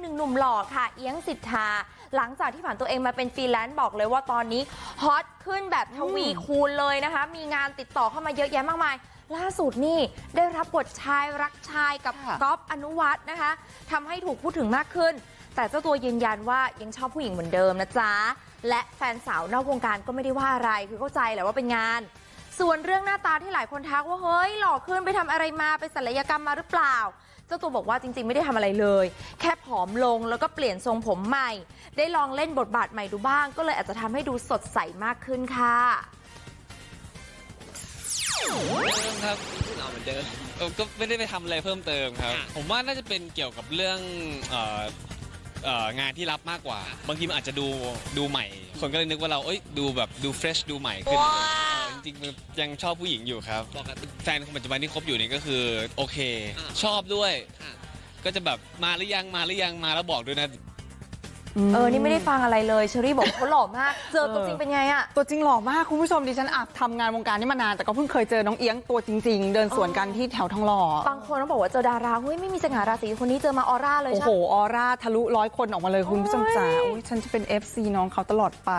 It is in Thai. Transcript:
หนึ่งหนุ่มหล่อค่ะเอียงสิทธาหลังจากที่ผ่านตัวเองมาเป็นฟรีแลนซ์บอกเลยว่าตอนนี้ฮอตขึ้นแบบทวีคูณเลยนะคะ มีงานติดต่อเข้ามาเยอะแยะมากมาย ล่าสุดนี่ได้รับบทชายรักชายกับค่ะก๊อฟอนุวัฒน์นะคะทำให้ถูกพูดถึงมากขึ้น แต่เจ้าตัวยืนยันว่ายังชอบผู้หญิงเหมือนเดิมนะจ๊ะและแฟนสาวนอกวงการก็ไม่ได้ว่าอะไรคือเข้าใจแหละว่าเป็นงาน ส่วนเรื่องหน้าตาที่หลายคนทักว่าเฮ้ยหล่อขึ้นไปทำอะไรมาไปศัลยกรรมมาหรือเปล่า เจ้าตัวบอกว่าจริงๆไม่ได้ทำอะไรเลย แค่ผอมลงแล้วก็เปลี่ยนทรงผมใหม่ ได้ลองเล่นบทบาทใหม่ดูบ้าง ก็เลยอาจจะทำให้ดูสดใสมากขึ้นค่ะเดิมครับเราเหมือนเดิมก็ไม่ได้ไปทำอะไรเพิ่มเติมครับผมว่าน่าจะเป็นเกี่ยวกับเรื่องเอ่อเอ่องานที่รับมากกว่า บางทีมันอาจจะดูดูใหม่ คนก็เลยนึกว่าเราเอ้ยดูแบบดูเฟรชดูใหม่ขึ้นว้าวเออ จริงๆยังชอบผู้หญิงอยู่ครับแฟนคนปัจจุบันที่คบอยู่นี่ก็คือโอเคชอบด้วยก็จะแบบมาหรือยังมาหรือยังมาแล้วบอกด้วยนะ เออ นี่ไม่ได้ฟังอะไรเลยเชอรี่บอกว่าเขาหล่อมาก เจอตัวจริงเป็นไงอะ ตัวจริงหล่อมากคุณผู้ชมดิฉันอาจทำงานวงการนี้มานานแต่ก็เพิ่งเคยเจอน้องเอียงตัวจริง ๆ เดินสวนกันที่แถวทองหล่อ บางคนต้องบอกว่าเจอดาราเฮ้ยไม่มีสง่าราศีคนนี้เจอมาออร่าเลยโอ้ใช่โหไหมออร่าทะลุร้อยคนออกมาเลยคุณผู้ชมจ๋าโอ้ยอุ๊ยฉันจะเป็น FC น้องเขาตลอดไป